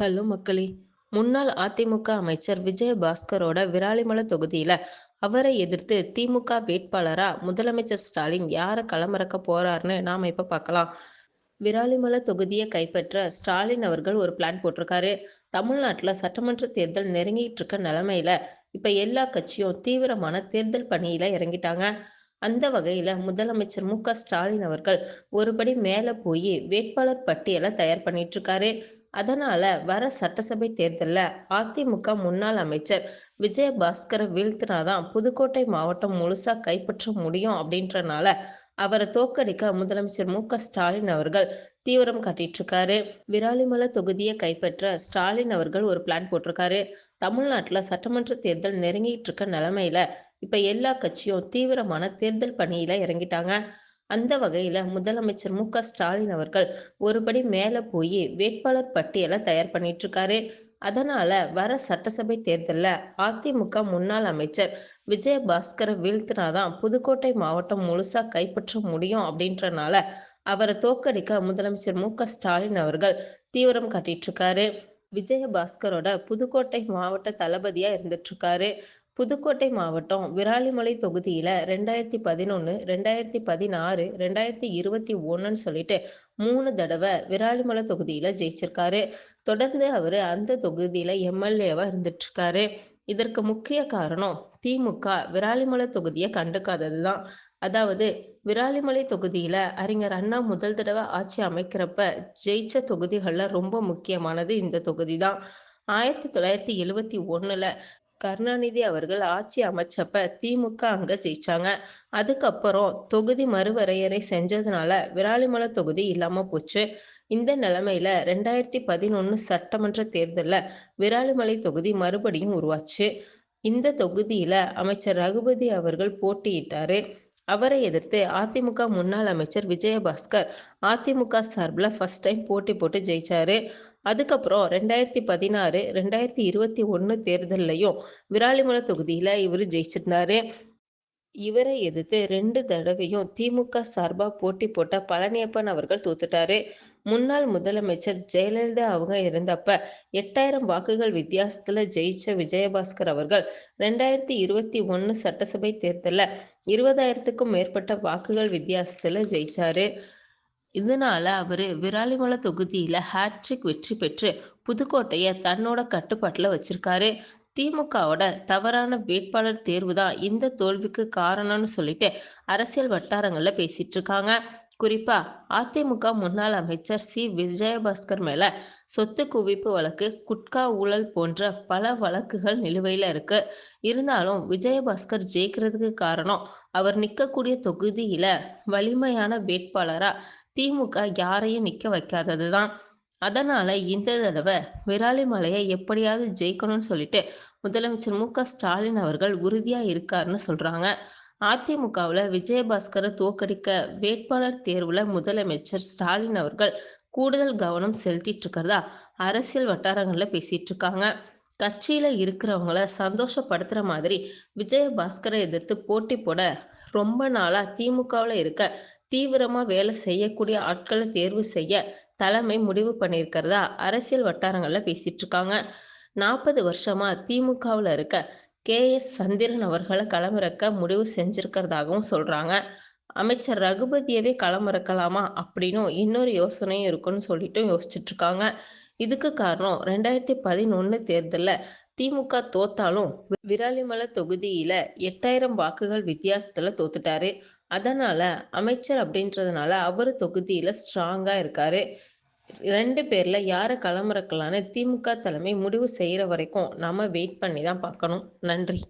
Hello மக்களே முன்னாள் அதிமுக அமைச்சர் விஜயபாஸ்கரோட விராலிமலை தொகுதியில் அவரை எதிர்த்து திமுக வேட்பாளரா முதலமைச்சர் ஸ்டாலின் யாரை களமிறக்க போறாருன்னு நாம் இப்போ பார்க்கலாம். விராலிமலை தொகுதியை கைப்பற்ற ஸ்டாலின் அவர்கள் ஒரு பிளான் போட்டிருக்காரு. தமிழ்நாட்டில் சட்டமன்ற தேர்தல் நெருங்கிட்டு இருக்க நிலமையில இப்போ எல்லா கட்சியும் தீவிரமான தேர்தல் பணியில் இறங்கிட்டாங்க. அந்த வகையில் முதலமைச்சர் மு க ஸ்டாலின் அவர்கள் ஒருபடி மேலே போய் வேட்பாளர் பட்டியலை தயார் பண்ணிட்டு இருக்காரு. அதனால வர சட்டசபை தேர்தலில் அதிமுக முன்னாள் அமைச்சர் விஜயபாஸ்கரை வீழ்த்தினாதான் புதுக்கோட்டை மாவட்டம் முழுசா கைப்பற்ற முடியும் அப்படின்றனால அவரை தோக்கடிக்க முதலமைச்சர் மு க ஸ்டாலின் அவர்கள் தீவிரம் காட்டிட்டு இருக்காரு விராலிமலை தொகுதியை கைப்பற்ற ஸ்டாலின் அவர்கள் ஒரு பிளான் போட்டிருக்காரு. தமிழ்நாட்டில் சட்டமன்ற தேர்தல் நெருங்கிட்டு இருக்க நிலமையில இப்போ எல்லா கட்சியும் தீவிரமான தேர்தல் பணியில இறங்கிட்டாங்க. அந்த வகையில் முதலமைச்சர் மு க ஸ்டாலின் அவர்கள் ஒருபடி மேலே போய் வேட்பாளர் பட்டியலை தயார் பண்ணிட்டு இருக்காரு அதனால வர சட்டசபை தேர்தலில் அதிமுக முன்னாள் அமைச்சர் விஜயபாஸ்கரை வீழ்த்தினாதான் புதுக்கோட்டை மாவட்டம் முழுசா கைப்பற்ற முடியும் அப்படின்றனால அவரை தோக்கடிக்க முதலமைச்சர் மு க ஸ்டாலின் அவர்கள் தீவிரம் காட்டிட்டு இருக்காரு விஜயபாஸ்கரோட புதுக்கோட்டை மாவட்ட தளபதியா இருந்துட்டு இருக்காரு புதுக்கோட்டை மாவட்டம் விராலிமலை தொகுதியில் ரெண்டாயிரத்தி பதினொன்று ரெண்டாயிரத்தி பதினாறு ரெண்டாயிரத்தி இருபத்தி ஒன்றுன்னு சொல்லிட்டு மூணு தடவை விராலிமலை தொகுதியில் ஜெயிச்சிருக்காரு. தொடர்ந்து அவர் அந்த தொகுதியில் எம்எல்ஏவாக இருந்துட்டுருக்காரு. இதற்கு முக்கிய காரணம் திமுக விராலிமலை தொகுதியை கண்டுக்காதது தான் அதாவது விராலிமலை தொகுதியில் அறிஞர் அண்ணா முதல் தடவை ஆட்சி அமைக்கிறப்ப ஜெயிச்ச தொகுதிகளில் ரொம்ப முக்கியமானது இந்த தொகுதி தான் ஆயிரத்தி தொள்ளாயிரத்தி எழுவத்தி ஒன்றில் கருணாநிதி அவர்கள் ஆட்சி அமைச்சப்ப திமுக அங்கே ஜெயிச்சாங்க. அதுக்கப்புறம் தொகுதி மறுவரையறை செஞ்சதுனால விராலிமலை தொகுதி இல்லாமல் போச்சு. இந்த நிலைமையில ரெண்டாயிரத்தி பதினொன்று சட்டமன்ற தேர்தலில் விராலிமலை தொகுதி மறுபடியும் உருவாச்சு. இந்த தொகுதியில் அமைச்சர் ரகுபதி அவர்கள் போட்டியிட்டாரு. அவரை எதிர்த்து அதிமுக முன்னாள் அமைச்சர் விஜயபாஸ்கர் அதிமுக சார்பில் ஃபர்ஸ்ட் டைம் போட்டி போட்டு ஜெயிச்சாரு. அதுக்கப்புறம் ரெண்டாயிரத்தி பதினாறு ரெண்டாயிரத்தி இருபத்தி ஒன்று தேர்தல்லையும் விராலிமலை தொகுதியில் இவர் ஜெயிச்சிருந்தாரு. இவரை எதிர்த்து ரெண்டு தடவையும் திமுக சார்பாக போட்டி போட்ட பழனியப்பன் அவர்கள் தோத்துட்டாரு. முன்னாள் முதலமைச்சர் ஜெயலலிதா அவங்க இருந்தப்ப எட்டாயிரம் வாக்குகள் வித்தியாசத்தில் ஜெயிச்ச விஜயபாஸ்கர் அவர்கள் ரெண்டாயிரத்தி இருபத்தி ஒன்று சட்டசபை தேர்தலில் இருபதாயிரத்துக்கும் மேற்பட்ட வாக்குகள் வித்தியாசத்தில் ஜெயிச்சாரு. இதனால அவர் விராலிமலை தொகுதியில் ஹேட்ரிக் வெற்றி பெற்று புதுக்கோட்டையை தன்னோட கட்டுப்பாட்டில் வச்சிருக்காரு. திமுகவோட தவறான வேட்பாளர் தேர்வு தான் இந்த தோல்விக்கு காரணம்னு சொல்லிட்டு அரசியல் வட்டாரங்களில் பேசிட்டு இருக்காங்க. குறிப்பா அதிமுக முன்னாள் அமைச்சர் சி. விஜயபாஸ்கர் மேல சொத்து குவிப்பு வழக்கு குட்கா ஊழல் போன்ற பல வழக்குகள் நிலுவையில் இருக்கு. இருந்தாலும் விஜயபாஸ்கர் ஜெயிக்கிறதுக்கு காரணம் அவர் நிற்கக்கூடிய தொகுதியில வலிமையான வேட்பாளரா திமுக யாரையும் நிற்க வைக்காதது தான் அதனால் இந்த தடவை விராலிமலையை எப்படியாவது ஜெயிக்கணும்னு சொல்லிட்டு முதலமைச்சர் மு க ஸ்டாலின் அவர்கள் உறுதியாக இருக்காருன்னு சொல்கிறாங்க அதிமுகவில் விஜயபாஸ்கரை தோக்கடிக்க வேட்பாளர் தேர்வில் முதலமைச்சர் ஸ்டாலின் அவர்கள் கூடுதல் கவனம் செலுத்திட்டு இருக்கிறதா அரசியல் வட்டாரங்களில் பேசிட்டு இருக்காங்க. கட்சியில் இருக்கிறவங்கள சந்தோஷப்படுத்துகிற மாதிரி விஜயபாஸ்கரை எதிர்த்து போட்டி போட ரொம்ப நாளாக திமுகவில் இருக்க தீவிரமாக வேலை செய்யக்கூடிய ஆட்களை தேர்வு செய்ய தலைமை முடிவு பண்ணியிருக்கிறதா அரசியல் வட்டாரங்களில் பேசிட்டு இருக்காங்க நாற்பது வருஷமாக திமுகவில் இருக்க கே. எஸ். சந்திரன் அவர்களை களமிறக்க முடிவு செஞ்சிருக்கிறதாகவும் சொல்கிறாங்க அமைச்சர் ரகுபதியவே களமிறக்கலாமா அப்படின்னும் இன்னொரு யோசனையும் இருக்குன்னு சொல்லிட்டு யோசிச்சுட்டு இருக்காங்க இதுக்கு காரணம் ரெண்டாயிரத்தி பதினொன்று தேர்தலில் திமுக தோத்தாலும் விராலிமலை தொகுதியில் எட்டாயிரம் வாக்குகள் வித்தியாசத்தில் தோத்துட்டாரு. அதனால் அமைச்சர் அப்படின்றதுனால அவர் தொகுதியில் ஸ்ட்ராங்காக இருக்கார். ரெண்டு பேரில் யாரை களமிறக்கலான்னு திமுக தலைமை முடிவு செய்கிற வரைக்கும் நம்ம வெயிட் பண்ணி தான் பார்க்கணும். நன்றி.